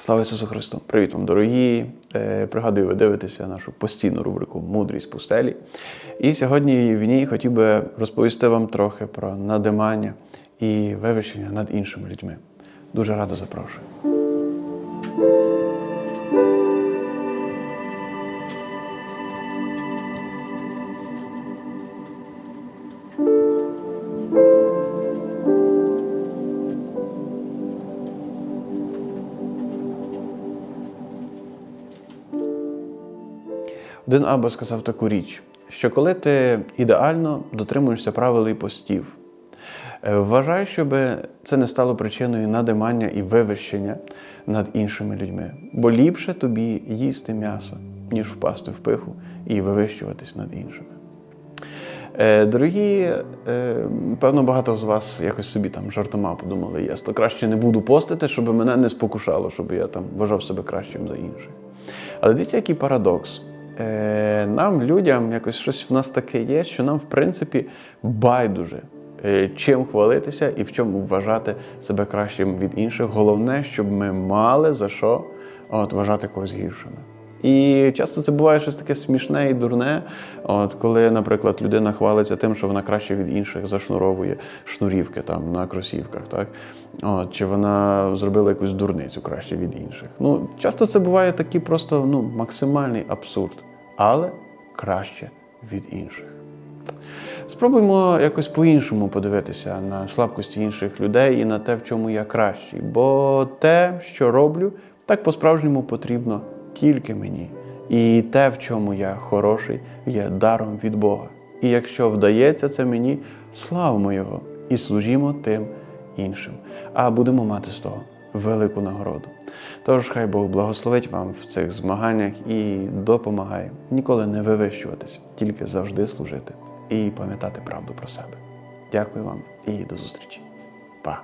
Слава Ісусу Христу! Привіт вам, дорогі! Е, Пригадую, ви дивитеся нашу постійну рубрику Мудрість пустелі. І сьогодні в ній хотів би розповісти вам трохи про надимання і вивищення над іншими людьми. Дуже радо запрошую. Один Абба сказав таку річ, що коли ти ідеально дотримуєшся правил і постів, е, вважай, щоб це не стало причиною надимання і вивищення над іншими людьми. Бо ліпше тобі їсти м'ясо, ніж впасти в пиху і вивищуватись над іншими. Е, Дорогі, е, певно, багато з вас якось собі там жартома подумали, я то краще не буду постити, щоб мене не спокушало, щоб я там вважав себе кращим за інших. Але дивіться, який парадокс. Е, Нам, людям, якось щось в нас таке є, що нам, в принципі, байдуже, е, чим хвалитися і в чому вважати себе кращим від інших. Головне, щоб ми мали за що от, вважати когось гіршими. І часто це буває щось таке смішне і дурне. От коли, наприклад, людина хвалиться тим, що вона краще від інших зашнуровує шнурівки там на кросівках, так от чи вона зробила якусь дурницю краще від інших. Ну часто це буває такий просто ну максимальний абсурд, але краще від інших. Спробуймо якось по-іншому подивитися на слабкості інших людей і на те, в чому я кращий. Бо те, що роблю, так по-справжньому потрібно тільки мені. І те, в чому я хороший, є даром від Бога. І якщо вдається це мені, славимо Його і служімо тим іншим. А будемо мати з того велику нагороду. Тож хай Бог благословить вам в цих змаганнях і допомагає ніколи не вивищуватися, тільки завжди служити і пам'ятати правду про себе. Дякую вам і до зустрічі. Па!